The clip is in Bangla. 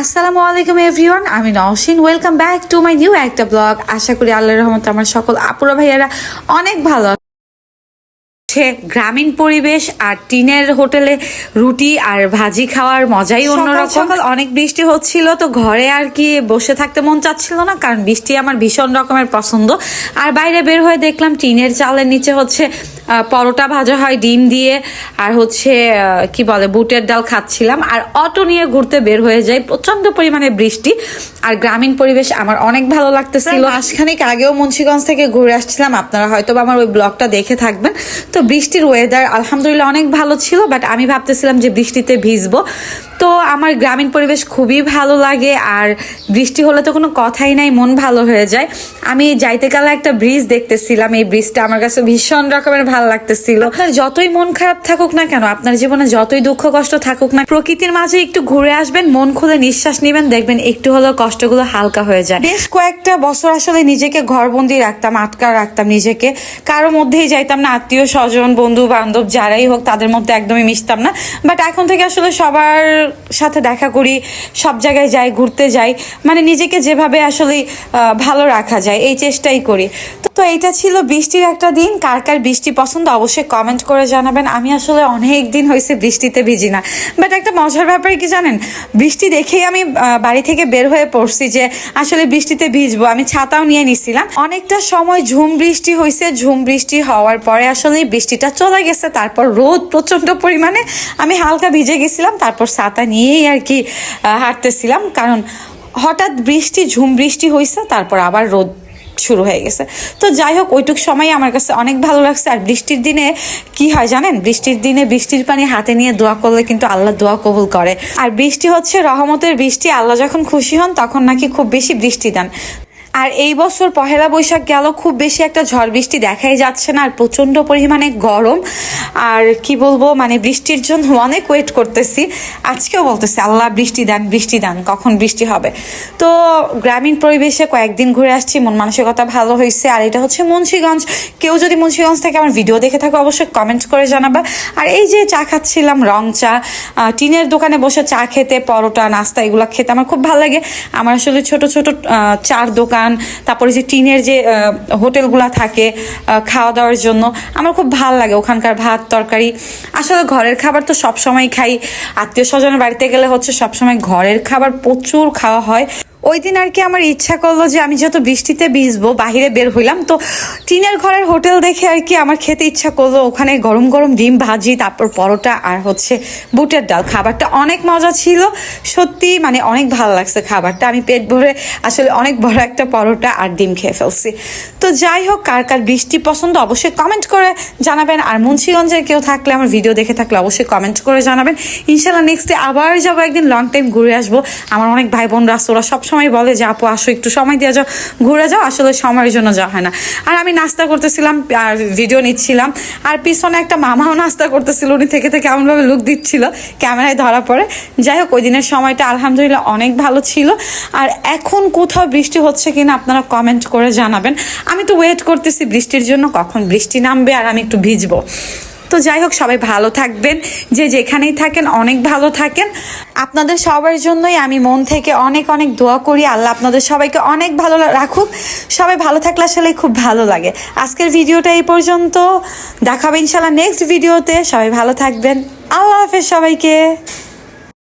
আসসালামু আলাইকুম এভরিওয়ান, আমি Nowshin. Welcome back to my new একটা ব্লগ। আশা করি আল্লাহর রহমতে আমার সকল আপুরা ভাইয়ারা অনেক ভালো হচ্ছে গ্রামীণ পরিবেশ আর টিনের হোটেলে রুটি আর ভাজি খাওয়ার মজাই অন্যরকম। সকাল অনেক বৃষ্টি হচ্ছিল তো ঘরে আর কি বসে থাকতে মন চাচ্ছিল না কারণ বৃষ্টি আমার ভীষণ রকমের পছন্দ। আর বাইরে বের হয়ে দেখলাম টিনের চালের নিচে হচ্ছে পরোটা ভাজা হয় ডিম দিয়ে আর হচ্ছে কি বলে বুটের ডাল খাচ্ছিলাম। আর অটো নিয়ে ঘুরতে বের হয়ে যাই প্রচণ্ড পরিমাণে বৃষ্টি। আর গ্রামীণ পরিবেশ আমার অনেক ভালো লাগতেছিল। মাসখানেক আগেও মুন্সিগঞ্জ থেকে ঘুরে আসছিলাম আপনারা হয়তো বা আমার ওই ব্লগটা দেখে থাকবেন। তো বৃষ্টির ওয়েদার আলহামদুলিল্লাহ অনেক ভালো ছিল বাট আমি ভাবতেছিলাম যে বৃষ্টিতে ভিজবো। তো আমার গ্রামীণ পরিবেশ খুবই ভালো লাগে, আর বৃষ্টি হলে তো কোনো কথাই নাই, মন ভালো হয়ে যায়। আমি যাইতে কালে একটা ব্রিজ দেখতেছিলাম, এই ব্রিজটা আমার কাছে ভীষণ রকমের ভালো লাগতেছিল। আপনার যতই মন খারাপ থাকুক না কেন, আপনার জীবনে যতই দুঃখ কষ্ট থাকুক না, প্রকৃতির মাঝে একটু ঘুরে আসবেন, মন খুলে নিঃশ্বাস নেবেন, দেখবেন একটু হলেও কষ্টগুলো হালকা হয়ে যায়। বেশ কয়েকটা বছর আসলে নিজেকে ঘরবন্দি রাখতাম, আটকা রাখতাম নিজেকে, কারও মধ্যেই যাইতাম না আত্মীয় স্বজন বন্ধু, বান্ধব, যারাই হোক, তাদের মধ্যে একদমই মিশতাম না। বাট এখন থেকে আসলে সবার সাথে দেখা করি, সব জায়গায় যাই, ঘুরতে যাই মানে নিজেকে যেভাবে আসলে ভালো রাখা যায়, এই চেষ্টাই করি। তো- তো এইটা ছিল বৃষ্টির একটা দিন, কার কার বৃষ্টি পছন্দ অবশ্যই কমেন্ট করে জানাবেন। আমি আসলে অনেক দিন হয়েছে বৃষ্টিতে ভিজি না। বাট একটা মজার ব্যাপার কি জানেন? বৃষ্টি দেখেই আমি বাড়ি থেকে বের হয়ে পড়ছি যে, আসলে বৃষ্টিতে ভিজবো, আমি ছাতাও নিয়ে নিছিলাম। অনেকটা সময় ঝুম বৃষ্টি হয়েছে ঝুম বৃষ্টি হওয়ার পরে আসলে বৃষ্টিটা চলে গেছে, তারপর রোদ প্রচণ্ড পরিমাণে। আমি হালকা ভিজে গেছিলাম, তারপর ছাতা নিয়েই আর কি হাঁটতেছিলাম। কারণ হঠাৎ বৃষ্টি, ঝুম বৃষ্টি হয়েছে তারপর আবার রোদ শুরু হয়ে গেছে। তো যাই হোক, ওইটুক সময় আমার কাছে অনেক ভালো লাগছে। আর বৃষ্টির দিনে কি হয় জানেন? বৃষ্টির দিনে বৃষ্টির পানি হাতে নিয়ে দোয়া করলে কিন্তু আল্লাহ দোয়া কবুল করে। আর বৃষ্টি হচ্ছে রহমতের বৃষ্টি। আল্লাহ যখন খুশি হন, তখন নাকি খুব বেশি বৃষ্টি দেন। আর এই বছর পহেলা বৈশাখ গেল, খুব বেশি একটা ঝড় বৃষ্টি দেখাই যাচ্ছে না, আর প্রচণ্ড পরিমাণে গরম। আর কি বলব মানে বৃষ্টির জন্য অনেক ওয়েট করতেছি। আজকেও বলতেছি, আল্লাহ বৃষ্টি দেন বৃষ্টি দেন, কখন বৃষ্টি হবে? তো গ্রামীণ পরিবেশে কয়েকদিন ঘুরে আসছি, মন মানসিকতা ভালো হয়েছে আর এটা হচ্ছে মুন্সিগঞ্জ। কেউ যদি মুন্সিগঞ্জ থেকে আমার ভিডিও দেখে থাকো, অবশ্যই কমেন্ট করে জানাবা। আর এই যে চা খাচ্ছিলাম, রং চা টিনের দোকানে বসে চা খেতে, পরোটা, নাস্তা, এগুলো খেতে আমার খুব ভালো লাগে। আমার আসলে ছোট ছোট চার দোকান তারপরে যে টিনের যে হোটেলগুলো হোটেলগুলা থাকে খাওয়া দাওয়ার জন্য, আমার খুব ভালো লাগে ওখানকার ভাত, তরকারি। আসলে ঘরের খাবার তো সবসময় খাই। আত্মীয় স্বজনের বাড়িতে গেলে হচ্ছে সবসময় ঘরের খাবার প্রচুর খাওয়া হয়। ওই দিন আর কি আমার ইচ্ছা করল যে আমি যত বৃষ্টিতে ভিজবো, বাহিরে বের হইলাম। তো টিনের ঘরের হোটেল দেখে আর কি আমার খেতে ইচ্ছা করল। ওখানে গরম গরম ডিম ভাজি, তারপর পরোটা আর হচ্ছে বুটের ডাল। খাবারটা অনেক মজা ছিল। সত্যি মানে অনেক ভালো লাগছে খাবারটা। আমি পেট ভরে আসলে অনেক বড় একটা পরোটা আর ডিম খেয়ে ফেলছি। তো যাই হোক, কার কার বৃষ্টি পছন্দ অবশ্যই কমেন্ট করে জানাবেন। আর মুন্সিগঞ্জের কেউ থাকলে, আমার ভিডিও দেখে থাকলে অবশ্যই কমেন্ট করে জানাবেন। ইনশাল্লাহ নেক্সট ডে আবার যাব, একদিন লং টাইম ঘুরে আসব। আমার অনেক ভাই বোনরা আছে, ওরা সবসময় বলে যে, আপু, আসো, একটু সময় দিয়ে যাও, ঘুরে যাও, আসলে সময়ের জন্য যাওয়া হয় না। আর আমি নাস্তা করতেছিলাম, আর ভিডিও নিচ্ছিলাম, আর পিছনে একটা মামাও নাস্তা করতেছিল, উনি থেকে থেকে এমনভাবে লুক দিচ্ছিল, ক্যামেরায় ধরা পড়ে। যাই হোক, ওই দিনের সময়টা আলহামদুলিল্লাহ অনেক ভালো ছিল। আর এখন কোথাও বৃষ্টি হচ্ছে কিনা আপনারা কমেন্ট করে জানাবেন। আমি তো ওয়েট করতেছি, বৃষ্টির জন্য কখন বৃষ্টি নামবে, আর আমি একটু ভিজবো। তো যাই হোক, সবাই ভালো থাকবেন। যে যেখানেই থাকেন, অনেক ভালো থাকেন। আপনাদের সবার জন্যই আমি মন থেকে অনেক অনেক দোয়া করি। আল্লাহ আপনাদের সবাইকে অনেক ভালো রাখুক। সবাই ভালো থাকলে আসলে খুব ভালো লাগে। আজকের ভিডিওটা এই পর্যন্ত। দেখাবে ইনশাল্লাহ নেক্সট ভিডিওতে সবাই ভালো থাকবেন। আল্লাহ হাফেজ সবাইকে।